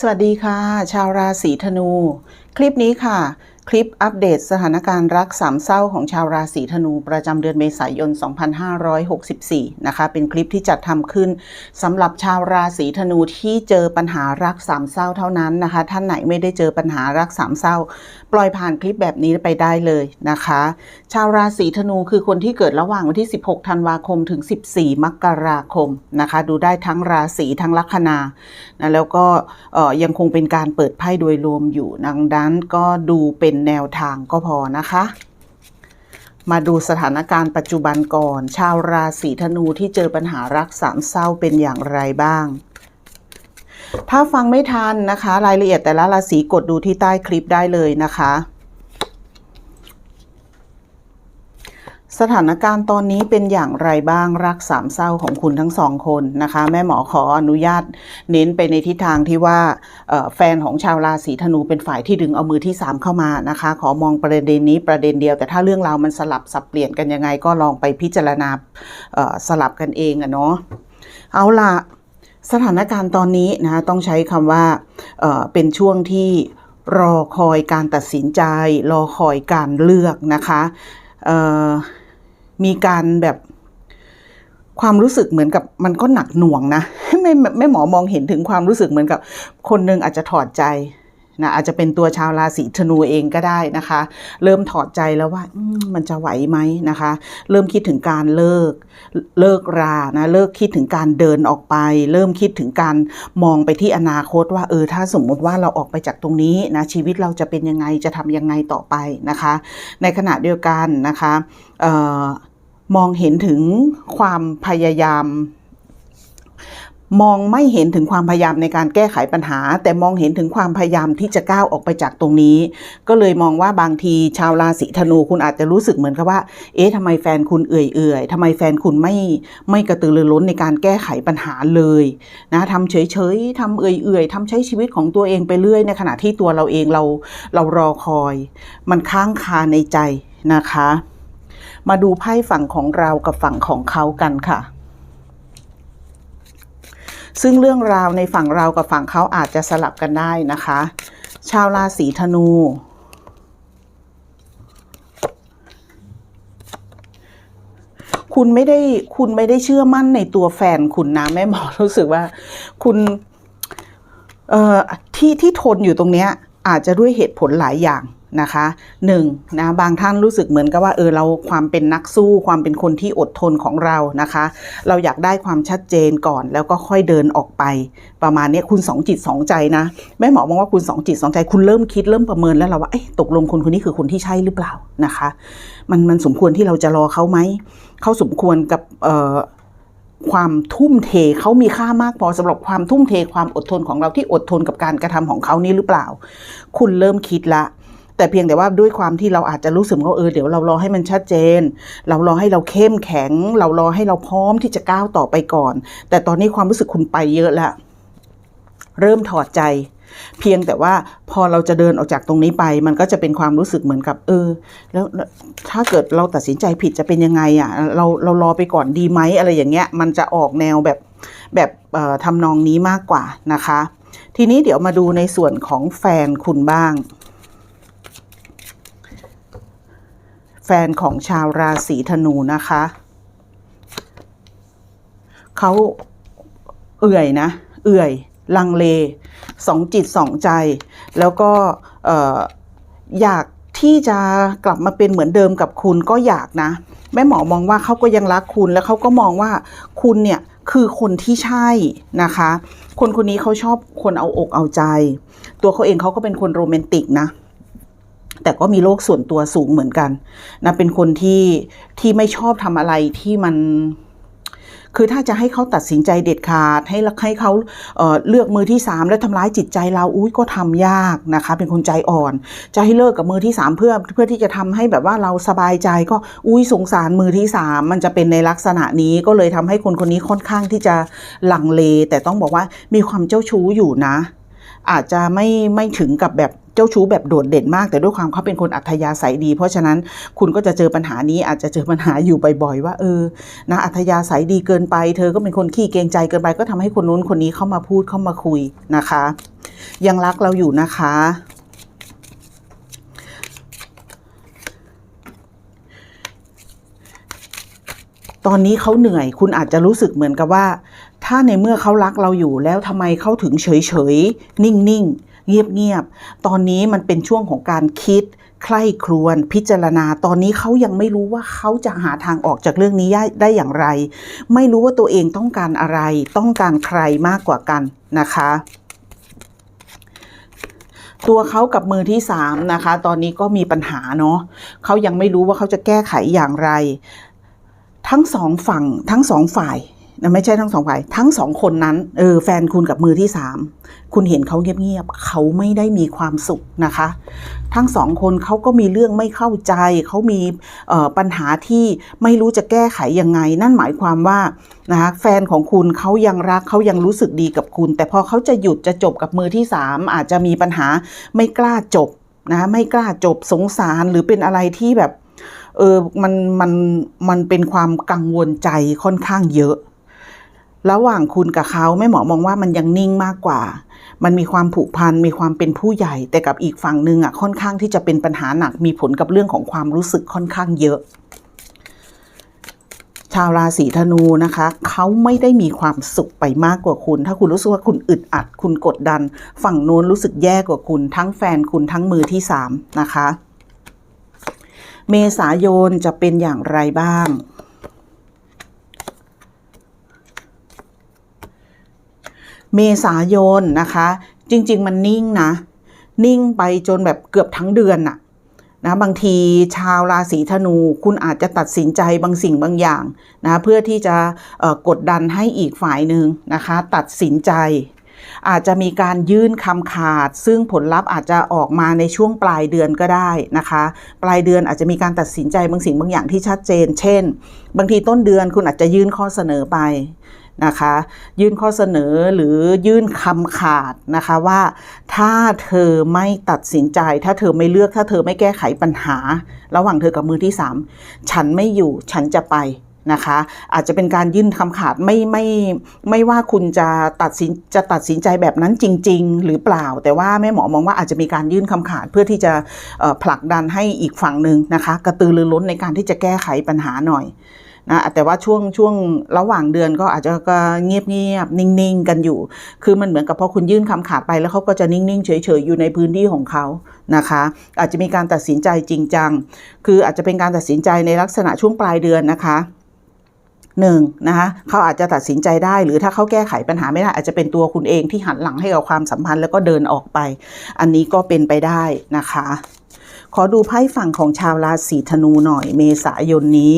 สวัสดีค่ะ ชาวราศีธนู คลิปนี้ค่ะ คลิปอัปเดตสถานการณ์รักสามเศร้าของชาวราศีธนูประจำเดือนเมษายน 2564 นะคะ เป็นคลิปที่จัดทำขึ้นสำหรับชาวราศีธนูที่เจอปัญหารักสามเศร้าเท่านั้นนะคะ ท่านไหนไม่ได้เจอปัญหารักสามเศร้า ปล่อยผ่านคลิปแบบนี้ไปได้เลยนะคะ ชาวราศีธนูคือคนที่เกิดระหว่างวันที่ 16 ธันวาคมถึง 14 มกราคมนะคะ ดูได้ทั้งราศีทั้งลัคนานะแล้วก็ยังคงเป็นการเปิดไพ่โดยรวมอยู่ดังนั้นก็ดูเป็นแนวทางก็พอนะคะ มาดูสถานการณ์ปัจจุบันก่อน ชาวราศีธนูที่เจอปัญหารักสามเศร้าเป็นอย่างไรบ้าง ถ้าฟังไม่ทันนะคะ รายละเอียดแต่ละราศีกดดูที่ใต้คลิปได้เลยนะคะ สถานการณ์ตอนนี้เป็นอย่างไรบ้างรักสามเศร้าของคุณทั้งสองคนนะคะ แม่หมอขออนุญาตเน้นไปในทิศทางที่ว่าแฟนของชาวราศีธนูเป็นฝ่ายที่ดึงเอามือที่ 3 เข้ามานะคะ ขอมองประเด็นนี้ประเด็นเดียว แต่ถ้าเรื่องราวมันสลับสับเปลี่ยนกันยังไงก็ลองไปพิจารณาสลับกันเองอะเนาะเอาล่ะสถานการณ์ตอนนี้นะคะต้องใช้คำว่าเเป็นช่วงที่รอคอยการตัดสินใจ รอคอยการเลือกนะคะเอ่อ มีการแบบความรู้สึกเหมือนกับมันก็หนักหน่วงนะไม่ไม่หมอมองเห็นถึงความรู้สึกเหมือนกับ คนหนึงอาจจะถอดใจ นะอาจจะเป็นตัวชาวราศีธนูเองก็ได้นะคะ เริ่มถอดใจแล้วว่ามันจะไหวไหมนะคะ เริ่มคิดถึงการเลิกเลิกรานะเลิกคิดถึงการเดินออกไป เริ่มคิดถึงการมองไปที่อนาคตว่าเออถ้าสมมุติว่าเราออกไปจากตรงนี้นะชีวิตเราจะเป็นยังไงจะทำยังไงต่อไปนะคะ ในขณะเดียวกันนะคะออมองเห็นถึงความพยายาม มองไม่เห็นถึงความพยายามในการแก้ไขปัญหา แต่มองเห็นถึงความพยายามที่จะก้าวออกไปจากตรงนี้ ก็เลยมองว่าบางทีชาวราศีธนูคุณอาจจะรู้สึกเหมือนกับว่า เอ๊ะทำไมแฟนคุณเอื่อยๆทำไมแฟนคุณไม่ไม่กระตือรือร้นในการแก้ไขปัญหาเลยนะทำเฉยๆทำเอื่อยๆทำใช้ชีวิตของตัวเองไปเรื่อยในขณะที่ตัวเราเองเราเรารอคอย มันค้างคาในใจนะคะ มาดูไพ่ฝั่งของเรากับฝั่งของเขากันค่ะ ซึ่งเรื่องราวในฝั่งเรากับฝั่งเขาอาจจะสลับกันได้นะคะ ชาวราศีธนู คุณไม่ได้คุณไม่ได้เชื่อมั่นในตัวแฟนคุณนะแม่หมอรู้สึกว่า คุณเอ่อที่ที่ทนอยู่ตรงเนี้ยอาจจะด้วยเหตุผลหลายอย่าง นะคะหนึ่งนะบางท่านรู้สึกเหมือนกับว่าเออเราความเป็นนักสู้ความเป็นคนที่อดทนของเรานะคะ เราอยากได้ความชัดเจนก่อน แล้วก็ค่อยเดินออกไป ประมาณนี้คุณสองจิตสองใจนะแม่หมอมองว่าคุณสองจิตสองใจ คุณเริ่มคิดเริ่มประเมินแล้วเราว่าเอ๊ะตกลงคนคนนี้คือคนที่ใช่หรือเปล่านะคะ มันมันสมควรที่เราจะรอเขาไหมเขาสมควรกับเอ่อความทุ่มเทเขามีค่ามากพอสำหรับความทุ่มเทความอดทนของเราที่อดทนกับการกระทำของเขานี่หรือเปล่า คุณเริ่มคิดละ แต่เพียงแต่ว่าด้วยความที่เราอาจจะรู้สึกว่าเออเดี๋ยวเรารอให้มันชัดเจน เรารอให้เราเข้มแข็ง เรารอให้เราพร้อมที่จะก้าวต่อไปก่อน แต่ตอนนี้ความรู้สึกคุณไปเยอะละเริ่มถอดใจ เพียงแต่ว่าพอเราจะเดินออกจากตรงนี้ไป มันก็จะเป็นความรู้สึกเหมือนกับ เออ แล้วถ้าเกิดเราตัดสินใจผิดจะเป็นยังไงอะเราเรารอไปก่อนดีไหมอะไรอย่างเงี้ย มันจะออกแนวแบบแบบทำนองนี้มากกว่านะคะ ทีนี้เดี๋ยวมาดูในส่วนของแฟนคุณบ้าง แฟนของชาวราศีธนูนะคะเขาเอื่อยนะ เอื่อย ลังเลสองจิตสองใจ แล้วก็เอ่ออยากที่จะกลับมาเป็นเหมือนเดิมกับคุณก็อยากนะ แม่หมอมองว่าเขาก็ยังรักคุณแล้วเขาก็มองว่าคุณเนี่ยคือคนที่ใช่นะคะ คนคนนี้เขาชอบคนเอาอกเอาใจ ตัวเขาเองเขาก็เป็นคนโรแมนติกนะ แต่ก็มีโลกส่วนตัวสูงเหมือนกันนะเป็นคนที่ที่ไม่ชอบทำอะไรที่มันคือถ้าจะให้เขาตัดสินใจเด็ดขาด ให้ให้เขาเเลือกมือที่สามแล้วทำร้ายจิตใจเราอุ้ยก็ทำยากนะคะ เป็นคนใจอ่อน จะให้เลิกกับมือที่สามเพื่อเพื่อที่จะทำให้แบบว่าเราสบายใจก็อุ้ยสงสารมือที่สามมันจะเป็นในลักษณะนี้ก็เลยทำให้คนคนนี้ค่อนข้างที่จะหลังเล แต่ต้องบอกว่ามีความเจ้าชู้อยู่นะ อาจจะไม่ไม่ถึงกับแบบ เจ้าชู้แบบโดดเด่นมาก แต่ด้วยความเขาเป็นคนอัธยาศัยดี เพราะฉะนั้นคุณก็จะเจอปัญหานี้อาจจะเจอปัญหาอยู่บ่อยๆ ว่าเออนะอัธยาศัยดีเกินไป เธอก็เป็นคนขี้เกรงใจเกินไป ก็ทำให้คนนู้นคนนี้เข้ามาพูดเข้ามาคุยนะคะ ยังรักเราอยู่นะคะตอนนี้เขาเหนื่อย คุณอาจจะรู้สึกเหมือนกับว่า ถ้าในเมื่อเขารักเราอยู่แล้วทำไมเขาถึงเฉยเฉยๆนิ่งนิ่งๆ เงียบๆ ตอนนี้มันเป็นช่วงของการคิดใคร่ครวญพิจารณา ตอนนี้เขายังไม่รู้ว่าเขาจะหาทางออกจากเรื่องนี้ได้อย่างไร ไม่รู้ว่าตัวเองต้องการอะไร ต้องการใครมากกว่ากันนะคะตัวเขากับมือที่สามนะคะ ตอนนี้ก็มีปัญหาเนาะเขายังไม่รู้ว่าเขาจะแก้ไขอย่างไร ทั้งสองฝั่งทั้งสองฝ่าย ไม่ใช่ทั้งสองฝ่าย ทั้งสองคนนั้นเออแฟนคุณกับมือที่สามคุณเห็นเขาเงียบๆเขาไม่ได้มีความสุขนะคะ ทั้งสองคนเขาก็มีเรื่องไม่เข้าใจเขามีปัญหาที่ไม่รู้จะแก้ไขยังไง นั่นหมายความว่านะคะแฟนของคุณเขายังรักเขายังรู้สึกดีกับคุณ แต่พอเขาจะหยุดจะจบกับมือที่สามอาจจะมีปัญหาไม่กล้าจบนะไม่กล้าจบสงสารหรือเป็นอะไรที่แบบเออ มัน มัน มันเป็นความกังวลใจค่อนข้างเยอะ ระหว่างคุณกับเขาแม่หมอมองว่ามันยังนิ่งมากกว่า มันมีความผูกพันมีความเป็นผู้ใหญ่ แต่กับอีกฝั่งหนึ่งอะค่อนข้างที่จะเป็นปัญหาหนักมีผลกับเรื่องของความรู้สึกค่อนข้างเยอะ ชาวราศีธนูนะคะเขาไม่ได้มีความสุขไปมากกว่าคุณ ถ้าคุณรู้สึกว่าคุณอึดอัด คุณกดดัน ฝั่งโน้นรู้สึกแย่กว่าคุณ ทั้งแฟนคุณทั้งมือที่สามนะคะ เมษายนจะเป็นอย่างไรบ้าง เมษายนนะคะ จริง ๆ มันนิ่งนะ นิ่งไปจนแบบเกือบทั้งเดือนน่ะนะบางทีชาวราศีธนูคุณอาจจะตัดสินใจบางสิ่งบางอย่างนะเพื่อที่จะกดดันให้อีกฝ่ายหนึ่งนะคะ ตัดสินใจ อาจจะมีการยื่นคำขาด ซึ่งผลลัพธ์อาจจะออกมาในช่วงปลายเดือนก็ได้นะคะ ปลายเดือนอาจจะมีการตัดสินใจบางสิ่งบางอย่างที่ชัดเจน เช่น บางทีต้นเดือนคุณอาจจะยื่นข้อเสนอไป นะคะ ยื่นข้อเสนอหรือยื่นคำขาดนะคะว่า ถ้าเธอไม่ตัดสินใจ ถ้าเธอไม่เลือกถ้าเธอไม่แก้ไขปัญหา ระหว่างเธอกับมือที่สามฉันไม่อยู่ฉันจะไปนะคะ อาจจะเป็นการยื่นคำขาดไม่ไม่ไม่ว่าคุณจะตัดสินจะตัดสินใจแบบนั้นจริง ๆ หรือเปล่า แต่ว่าแม่หมอมองว่าอาจจะมีการยื่นคำขาดเพื่อที่จะผลักดันให้อีกฝั่งหนึ่งนะคะ กระตือรือร้นในการที่จะแก้ไขปัญหาหน่อย นะแต่ว่าช่วงช่วงระหว่างเดือนก็อาจจะก็เงียบเงียบนิ่งๆ กันอยู่ คือมันเหมือนกับพอคุณยื่นคำขาดไปแล้วเขาก็จะนิ่งๆ เฉยๆ อยู่ในพื้นที่ของเขานะคะ อาจจะมีการตัดสินใจจริงจัง คืออาจจะเป็นการตัดสินใจในลักษณะช่วงปลายเดือนนะคะหนึ่งนะคะเขาอาจจะตัดสินใจได้ หรือถ้าเขาแก้ไขปัญหาไม่ได้อาจจะเป็นตัวคุณเองที่หันหลังให้กับความสัมพันธ์แล้วก็เดินออกไป อันนี้ก็เป็นไปได้นะคะ ขอดูไพ่ฝั่งของชาวราศีธนูหน่อยเมษายนนี้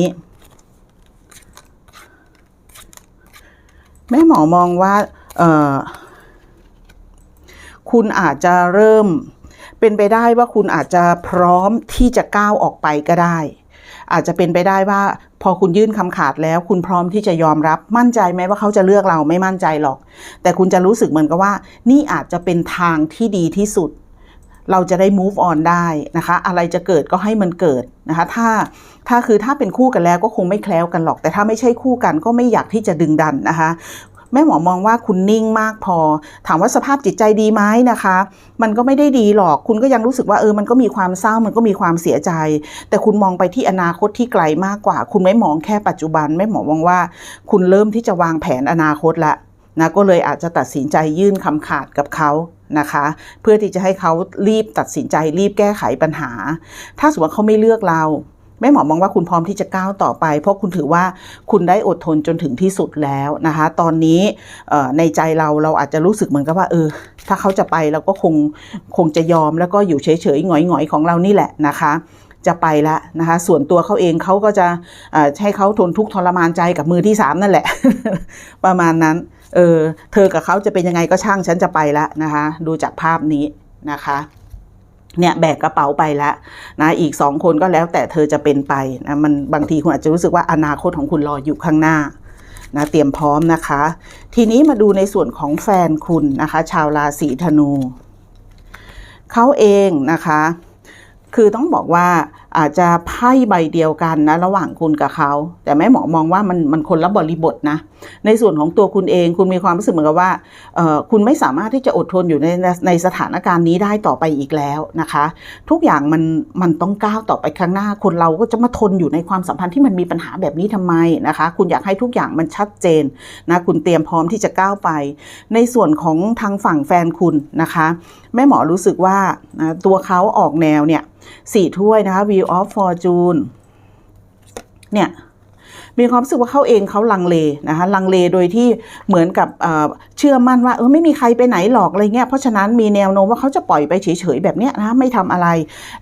แม่หมอมองว่าคุณอาจจะเริ่มเป็นไปได้ว่าคุณอาจจะพร้อมที่จะก้าวออกไปก็ได้ อาจจะเป็นไปได้ว่า พอคุณยื่นคำขาดแล้ว คุณพร้อมที่จะยอมรับมั่นใจไหมว่าเขาจะเลือกเราไม่มั่นใจหรอก แต่คุณจะรู้สึกเหมือนกับว่า นี่อาจจะเป็นทางที่ดีที่สุด เราจะได้ move on ได้นะคะ อะไรจะเกิดก็ให้มันเกิดนะคะ ถ้าถ้าคือถ้าเป็นคู่กันแล้วก็คงไม่แคล้วกันหรอก แต่ถ้าไม่ใช่คู่กันก็ไม่อยากที่จะดึงดันนะคะแม่หมอมองว่าคุณนิ่งมากพอ ถามว่าสภาพจิตใจดีไหมนะคะ มันก็ไม่ได้ดีหรอกคุณก็ยังรู้สึกว่าเออมันก็มีความเศร้ามันก็มีความเสียใจ แต่คุณมองไปที่อนาคตที่ไกลมากกว่า คุณไม่มองแค่ปัจจุบันแม่หมอมองว่า คุณเริ่มที่จะวางแผนอนาคตละนะก็เลยอาจจะตัดสินใจยื่นคำขาดกับเขา นะคะ เพื่อที่จะให้เขารีบตัดสินใจรีบแก้ไขปัญหา ถ้าสมมติว่าเขาไม่เลือกเราแม่หมอมองว่าคุณพร้อมที่จะก้าวต่อไป เพราะคุณถือว่าคุณได้อดทนจนถึงที่สุดแล้วนะคะ ตอนนี้ในใจเราเราอาจจะรู้สึกเหมือนกับว่าเออ ถ้าเขาจะไปเราก็คงคงจะยอมแล้วก็อยู่เฉยๆหงอยๆของเรานี่แหละนะคะจะไปล้วนะคะ ส่วนตัวเขาเองเขาก็จะให้เขาทนทุกข์ทรมานใจกับมือที่สามนั่นแหละ ประมาณนั้น เออเธอกับเขาจะเป็นยังไงก็ช่างฉันจะไปแล้วนะคะ ดูจากภาพนี้นะคะเนี่ยแบกกระเป๋าไปแล้วนะอีกสองคนก็แล้วแต่เธอจะเป็นไปนะมันบางทีคุณอาจจะรู้สึกว่าอนาคตของคุณรออยู่ข้างหน้านะเตรียมพร้อมนะคะ ทีนี้มาดูในส่วนของแฟนคุณนะคะ ชาวราศีธนูเขาเองนะคะ คือต้องบอกว่าอาจจะไพ่ใบเดียวกันนะระหว่างคุณกับเขา แต่แม่หมอมองว่ามันมันคนละบริบทนะ ในส่วนของตัวคุณเองคุณมีความรู้สึกเหมือนกับว่าคุณไม่สามารถที่จะอดทนอยู่ในในสถานการณ์นี้ได้ต่อไปอีกแล้วนะคะ ทุกอย่างมันมันต้องก้าวต่อไปข้างหน้า คนเราก็จะมาทนอยู่ในความสัมพันธ์ที่มันมีปัญหาแบบนี้ทำไมนะคะ คุณอยากให้ทุกอย่างมันชัดเจนนะคุณเตรียมพร้อมที่จะก้าวไป ในส่วนของทางฝั่งแฟนคุณนะคะ แม่หมอรู้สึกว่านะตัวเขาออกแนวเนี่ยสี่ถ้วยนะคะ Wheel of Fortune เนี่ยมีความรู้สึกว่าเขาเองเขาลังเลนะคะลังเลโดยที่เหมือนกับเชื่อมั่นว่าเออไม่มีใครไปไหนหรอกอะไรเงี้ยเพราะฉะนั้นมีแนวโน้มว่าเขาจะปล่อยไปเฉยๆแบบเนี้ยนะไม่ทำอะไร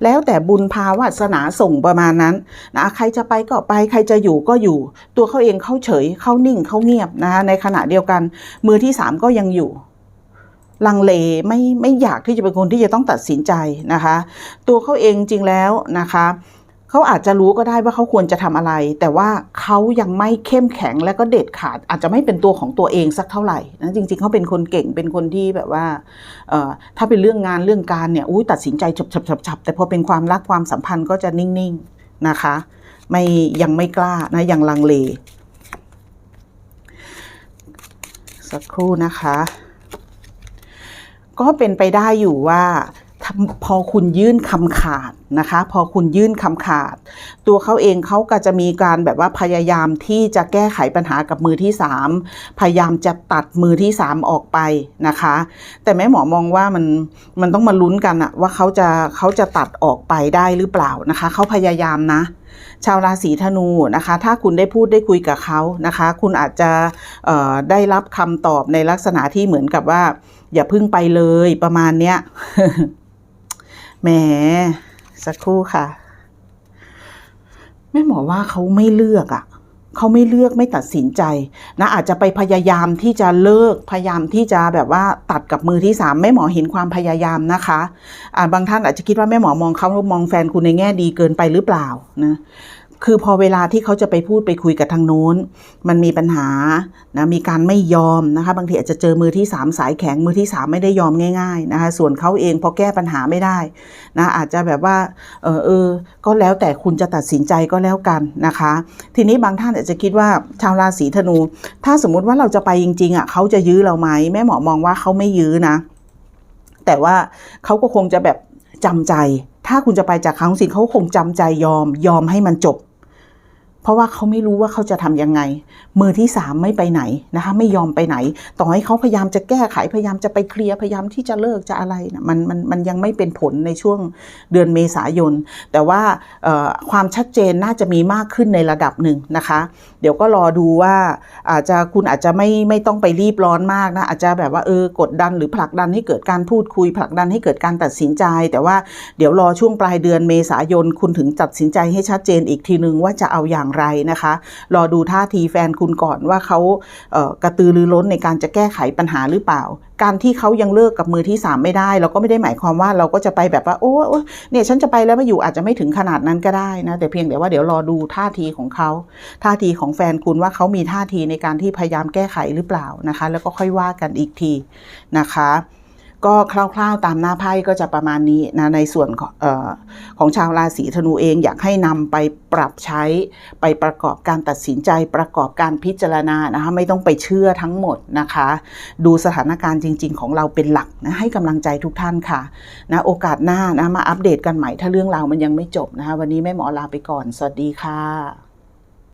แล้วแต่บุญพาวาสนาส่งประมาณนั้นนะใครจะไปก็ไปใครจะอยู่ก็อยู่ ตัวเขาเองเขาเฉยเขานิ่งเขาเงียบนะคะในขณะเดียวกันมือที่สามก็ยังอยู่ ลังเลไม่ไม่อยากที่จะเป็นคนที่จะต้องตัดสินใจนะคะ ตัวเขาเองจริงแล้วนะคะเขาอาจจะรู้ก็ได้ว่าเขาควรจะทำอะไร แต่ว่าเขายังไม่เข้มแข็งและก็เด็ดขาด อาจจะไม่เป็นตัวของตัวเองสักเท่าไหร่นะจริง ๆเขาเป็นคนเก่งเป็นคนที่แบบว่าถ้าเป็นเรื่องงานเรื่องการเนี่ยอุ้ยตัดสินใจฉับๆๆๆแต่พอเป็นความรักความสัมพันธ์ก็จะนิ่งๆนะคะ ไม่ยังไม่กล้านะยังลังเล สักครู่นะคะ ก็เป็นไปได้อยู่ว่า พอคุณยื่นคำขาดนะคะ พอคุณยื่นคำขาด ตัวเขาเองเขาก็จะมีการแบบว่าพยายามที่จะแก้ไขปัญหากับมือที่ 3 พยายามจะตัดมือที่ 3 ออกไปนะคะ แต่แม่หมอมองว่ามันมันต้องมาลุ้นกันอะว่าเขาจะเขาจะตัดออกไปได้หรือเปล่านะคะเขาพยายามนะชาวราศีธนูนะคะ ถ้าคุณได้พูดได้คุยกับเขานะคะ คุณอาจจะได้รับคำตอบในลักษณะที่เหมือนกับว่า อย่าพึ่งไปเลยประมาณเนี้ย แหมสักครู่ค่ะ แม่หมอว่าเขาไม่เลือกอะ่ะเขาไม่เลือกไม่ตัดสินใจนะอาจจะไปพยายามที่จะเลิกพยายามที่จะแบบว่าตัดกับมือที่สามแม่หมอเห็นความพยายามนะคะอ่าบางท่านอาจจะคิดว่าแม่หมอมองเขามองแฟนคุณในแง่ดีเกินไปหรือเปล่านะ คือพอเวลาที่เขาจะไปพูดไปคุยกับทางโน้น มันมีปัญหานะมีการไม่ยอมนะคะ บางทีอาจจะเจอมือที่สามสายแข็งมือที่สามไม่ได้ยอมง่ายๆนะคะส่วนเขาเองพอแก้ปัญหาไม่ได้นะอาจจะแบบว่าเออเออก็แล้วแต่คุณจะตัดสินใจก็แล้วกันนะคะ ทีนี้บางท่านอาจจะคิดว่าชาวราศีธนู ถ้าสมมุติว่าเราจะไปจริงๆอะเขาจะยื้อเราไหมแม่หมอมองว่าเขาไม่ยื้อนะแต่ว่าเขาก็คงจะแบบ จำใจ ถ้าคุณจะไปจากเขาจริงเขาคงจำใจยอมยอมให้มันจบ เพราะว่าเขาไม่รู้ว่าเขาจะทำยังไง มือที่สามไม่ไปไหนนะคะไม่ยอมไปไหน ต่อให้เขาพยายามจะแก้ไขพยายามจะไปเคลียร์พยายามที่จะเลิกจะอะไรนะมันมันมันยังไม่เป็นผลในช่วงเดือนเมษายน แต่ว่าความชัดเจนน่าจะมีมากขึ้นในระดับหนึ่งนะคะ เดี๋ยวก็รอดูว่าอาจจะคุณอาจจะไม่ไม่ต้องไปรีบร้อนมากนะอาจจะแบบว่าเออกดดันหรือผลักดันให้เกิดการพูดคุย ผลักดันให้เกิดการตัดสินใจ แต่ว่าเดี๋ยวรอช่วงปลายเดือนเมษายนคุณถึงตัดสินใจให้ชัดเจนอีกทีนึงว่าจะเอาอย่างไรนะคะ รอดูท่าทีแฟนคุณก่อนว่าเขาเกระตือรือร้นในการจะแก้ไขปัญหาหรือเปล่า การที่เขายังเลิกกับมือที่สามไม่ได้ เราก็ไม่ได้หมายความว่าเราก็จะไปแบบว่าโอ้โอ้เนี่ยฉันจะไปแล้วมาอยู่อาจจะไม่ถึงขนาดนั้นก็ได้นะแต่เพียงแต่ว่าเดี๋ยวรอดูท่าทีของเขาท่าทีของแฟนคุณว่าเขามีท่าทีในการที่พยายามแก้ไขหรือเปล่านะคะ แล้วก็ค่อยว่ากันอีกทีนะคะ ก็คร่าวๆตามหน้าไพ่ก็จะประมาณนี้นะในส่วนของออของชาวราศีธนูเองอยากให้นำไปปรับใช้ไปประกอบการตัดสินใจประกอบการพิจารณานะคะไม่ต้องไปเชื่อทั้งหมดนะคะ ดูสถานการณ์จริง ๆ ของเราเป็นหลักนะให้กำลังใจทุกท่านค่ะนะโอกาสหน้านะมาอัปเดตกันใหม่ถ้าเรื่องราวมันยังไม่จบนะคะวันนี้แม่หมอลาไปก่อน สวัสดีค่ะ